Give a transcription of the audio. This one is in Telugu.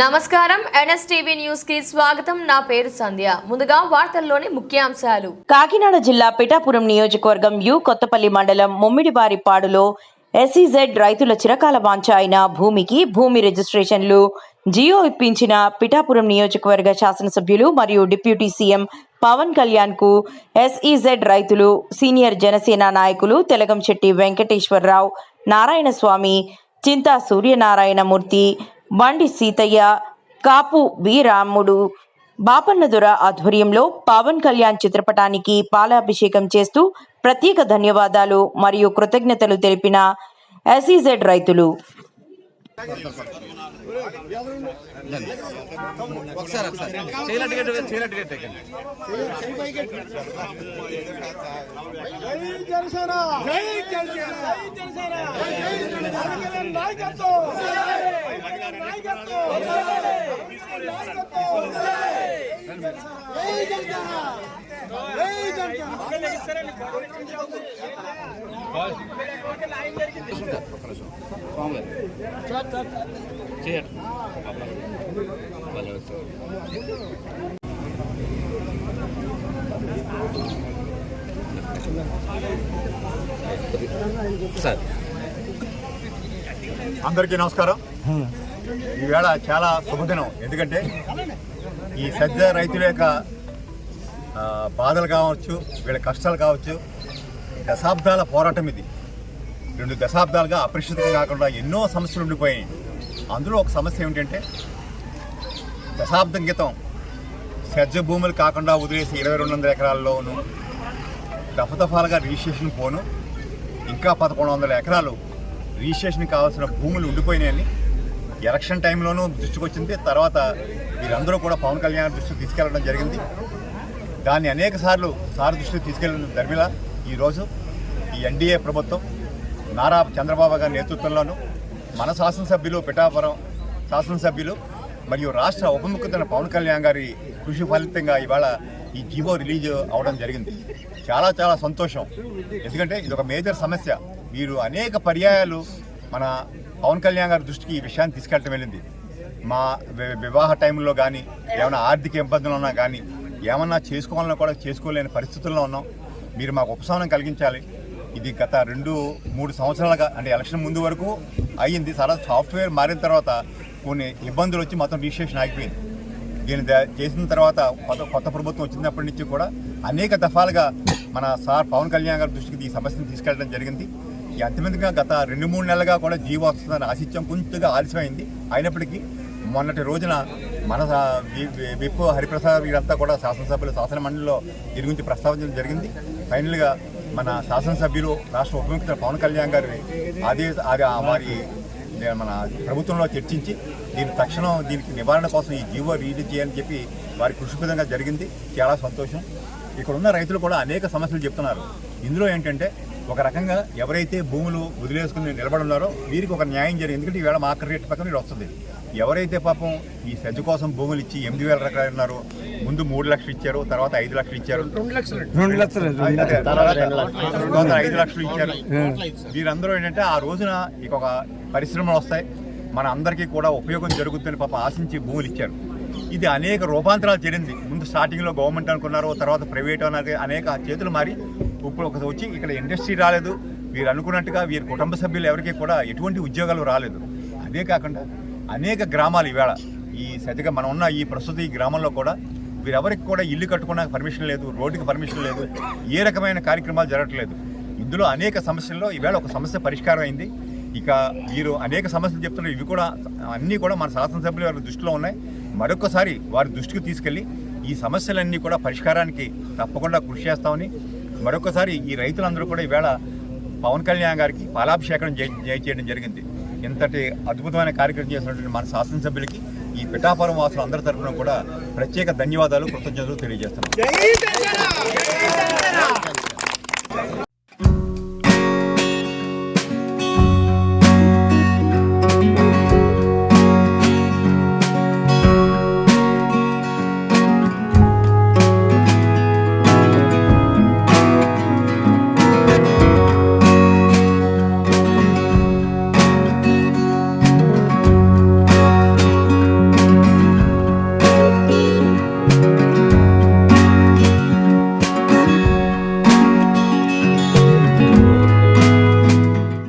నమస్కారం. ఎన్ఎస్టీవీ న్యూస్కి స్వాగతం. నా పేరు సంధ్య. ముందుగా వార్తల్లోని ముఖ్యాంశాలు. కాకినాడ జిల్లా పిఠాపురం నియోజకవర్గం యు కొత్తపల్లి మండలం ముమ్మిడివారిపాడులో ఎస్ఈజెడ్ రైతుల చిరకాల వాంఛ అయిన భూమికి భూమి రిజిస్ట్రేషన్లు జియో ఇప్పించిన పిఠాపురం నియోజకవర్గ శాసనసభ్యులు మరియు డిప్యూటీ సీఎం పవన్ కళ్యాణ్కు ఎస్ఈజెడ్ రైతులు సీనియర్ జనసేన నాయకులు తెలగంశెట్టి వెంకటేశ్వరరావు నారాయణస్వామి చింతా సూర్యనారాయణమూర్తి బండి సీతయ్య కాపు వి రాముడు బాపన్నదుర ఆధ్వర్యంలో పవన్ కళ్యాణ్ చిత్రపటానికి పాలాభిషేకం చేస్తూ ప్రత్యేక ధన్యవాదాలు మరియు కృతజ్ఞతలు తెలిపిన ఎస్ఈజెడ్ రైతులు. ఒకసారి జనసేన! జై జనసేన! జై జనసేన! జై జనసేన! నాయకత్వం! నాయకత్వం నాయకత్వం! జై జనసేన! జై చేయండి సార్. అందరికీ నమస్కారం. ఈవేళ చాలా శుభదినం. ఎందుకంటే ఈ సజ్జ రైతుల యొక్క బాధలు కావచ్చు వీళ్ళ కష్టాలు కావచ్చు దశాబ్దాల పోరాటం ఇది. రెండు దశాబ్దాలుగా అపరిచితం కాకుండా ఎన్నో సమస్యలు ఉండిపోయాయి. అందులో ఒక సమస్య ఏమిటంటే దశాబ్దం క్రితం సజ్జ భూములు కాకుండా వదిలేసి ఇరవై రెండు వందల ఎకరాల్లోనూ దఫదఫాలుగా రిజిస్ట్రేషన్ పోను. ఇంకా పదకొండు వందల ఎకరాలు రిజిస్ట్రేషన్ కావాల్సిన భూములు ఉండిపోయినాయని. ఎలక్షన్ టైంలోనూ దృష్టికి వచ్చింది తర్వాత వీరందరూ కూడా పవన్ కళ్యాణ్ దృష్టికి తీసుకెళ్ళడం జరిగింది. దాన్ని అనేక సార్లు సార్ దృష్టికి తీసుకెళ్ళిన ధర్మిల ఈరోజు ఈ ఎన్డీఏ ప్రభుత్వం నారా చంద్రబాబు గారి నేతృత్వంలోనూ మన శాసనసభ్యులు పిఠాపురం శాసనసభ్యులు మరియు రాష్ట్ర ఉప ముఖ్యమంత్రి పవన్ కళ్యాణ్ గారి కృషి ఫలితంగా ఇవాళ ఈ జీవో రిలీజ్ అవడం జరిగింది. చాలా చాలా సంతోషం. ఎందుకంటే ఇది ఒక మేజర్ సమస్య. మీరు అనేక పర్యాయాలు మన పవన్ కళ్యాణ్ గారి దృష్టికి ఈ విషయాన్ని తీసుకెళ్ళటం వెళ్ళింది. మా వివాహ టైంలో కానీ ఏమైనా ఆర్థిక ఇబ్బందులు ఉన్నా కానీ ఏమన్నా చేసుకోవాలన్నా కూడా చేసుకోలేని పరిస్థితుల్లో ఉన్నాం. మీరు మాకు ఉపశమనం కలిగించాలి. ఇది గత రెండు మూడు సంవత్సరాలుగా అంటే ఎలక్షన్ ముందు వరకు అయ్యింది. సరే సాఫ్ట్వేర్ మారిన తర్వాత కొన్ని ఇబ్బందులు వచ్చి మొత్తం రిజిస్ట్రేషన్ ఆగిపోయింది. దీన్ని చేసిన తర్వాత కొత్త కొత్త ప్రభుత్వం వచ్చినప్పటి నుంచి కూడా అనేక దఫాలుగా మన సార్ పవన్ కళ్యాణ్ గారి దృష్టికి ఈ సమస్యను తీసుకెళ్ళడం జరిగింది. ఈ అంతిమంగా గత రెండు మూడు నెలలుగా కూడా జీవో వస్తుందని ఆశిత్యం కొంచెంగా ఆలస్యమైంది. అయినప్పటికీ మొన్నటి రోజున మన సా- విప్ హరిప్రసాద్ వీరంతా కూడా శాసనసభ్యులు శాసన మండలిలో దీని గురించి ప్రస్తావించడం జరిగింది. ఫైనల్గా మన శాసనసభ్యులు రాష్ట్ర ఉప ముఖ్యమంత్రి పవన్ కళ్యాణ్ గారి ఆదేశ అది వారి మన ప్రభుత్వంలో చర్చించి దీని తక్షణం దీనికి నివారణ కోసం ఈ జీవో రిలీజ్ చేయాలని చెప్పి వారి కృషి విధంగా జరిగింది. చాలా సంతోషం. ఇక్కడ ఉన్న రైతులు కూడా అనేక సమస్యలు చెప్తున్నారు. ఇందులో ఏంటంటే ఒక రకంగా ఎవరైతే భూములు వదిలేసుకుని నిలబడి ఉన్నారో వీరికి ఒక న్యాయం జరిగింది. ఎందుకంటే ఈవేళ మార్కెట్ రేట్ ప్రకారం వస్తుంది. ఎవరైతే పాపం ఈ సెజ్ కోసం భూములు ఇచ్చి ఎనిమిది వేల రకాలు ఉన్నారు ముందు మూడు లక్షలు ఇచ్చారు తర్వాత ఐదు లక్షలు ఇచ్చారు. రెండు లక్షలు తర్వాత ఐదు లక్షలు ఇచ్చారు. వీరందరూ ఏంటంటే ఆ రోజున ఇక ఒక పరిశ్రమలు వస్తాయి. మన అందరికీ కూడా ఉపయోగం జరుగుతుందని పాప ఆశించి భూములు ఇచ్చారు. ఇది అనేక రూపాంతరాలు చెందింది ముందు స్టార్టింగ్లో గవర్నమెంట్ అనుకున్నారు తర్వాత ప్రైవేట్ అన్నారు అనేక చేతులు మారి ఇప్పుడు ఒక వచ్చి ఇక్కడ ఇండస్ట్రీ రాలేదు. వీరు అనుకున్నట్టుగా వీరి కుటుంబ సభ్యులు ఎవరికి కూడా ఎటువంటి ఉద్యోగాలు రాలేదు. అదే కాకుండా అనేక గ్రామాలు ఈవేళ ఈ సరిగ్గా మనం ఉన్న ఈ ప్రస్తుత ఈ గ్రామంలో కూడా వీరెవరికి కూడా ఇల్లు కట్టుకోవడానికి పర్మిషన్ లేదు రోడ్డుకి పర్మిషన్ లేదు ఏ రకమైన కార్యక్రమాలు జరగట్లేదు. ఇందులో అనేక సమస్యల్లో ఈవేళ ఒక సమస్య పరిష్కారం అయింది. ఇక వీరు అనేక సమస్యలు చెప్తున్నారు. ఇవి కూడా అన్నీ కూడా మన శాసనసభ్యులు వారి దృష్టిలో ఉన్నాయి. మరొకసారి వారి దృష్టికి తీసుకెళ్ళి ఈ సమస్యలన్నీ కూడా పరిష్కారానికి తప్పకుండా కృషి చేస్తామని మరొకసారి ఈ రైతులందరూ కూడా ఈవేళ పవన్ కళ్యాణ్ గారికి పాలాభిషేకం చేయడం జరిగింది ఇంతటి అద్భుతమైన కార్యక్రమం చేసినటువంటి మన శాసనసభ్యులకి ఈ పిఠాపురం వాసులు అందరి తరఫున కూడా ప్రత్యేక ధన్యవాదాలు కృతజ్ఞతలు తెలియజేస్తున్నాం